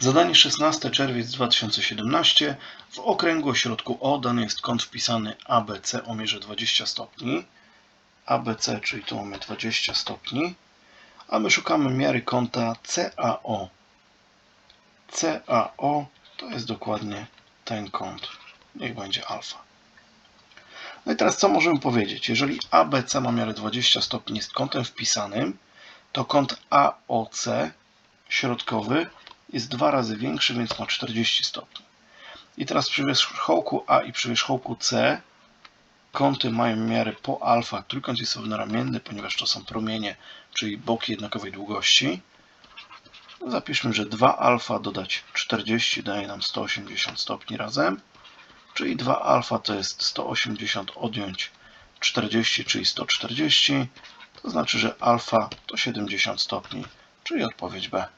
Zadanie 16 czerwiec 2017. W okręgu o środku O dany jest kąt wpisany ABC o mierze 20 stopni. ABC, czyli tu mamy 20 stopni. A my szukamy miary kąta CAO. CAO to jest dokładnie ten kąt. Niech będzie alfa. No i teraz co możemy powiedzieć? Jeżeli ABC ma miarę 20 stopni, jest kątem wpisanym, to kąt AOC środkowy jest dwa razy większy, więc ma 40 stopni. I teraz przy wierzchołku A i przy wierzchołku C kąty mają miarę po alfa. Trójkąt jest równoramienny, ponieważ to są promienie, czyli boki jednakowej długości. Zapiszmy, że 2 alfa dodać 40 daje nam 180 stopni razem. Czyli 2 alfa to jest 180 odjąć 40, czyli 140. To znaczy, że alfa to 70 stopni, czyli odpowiedź B.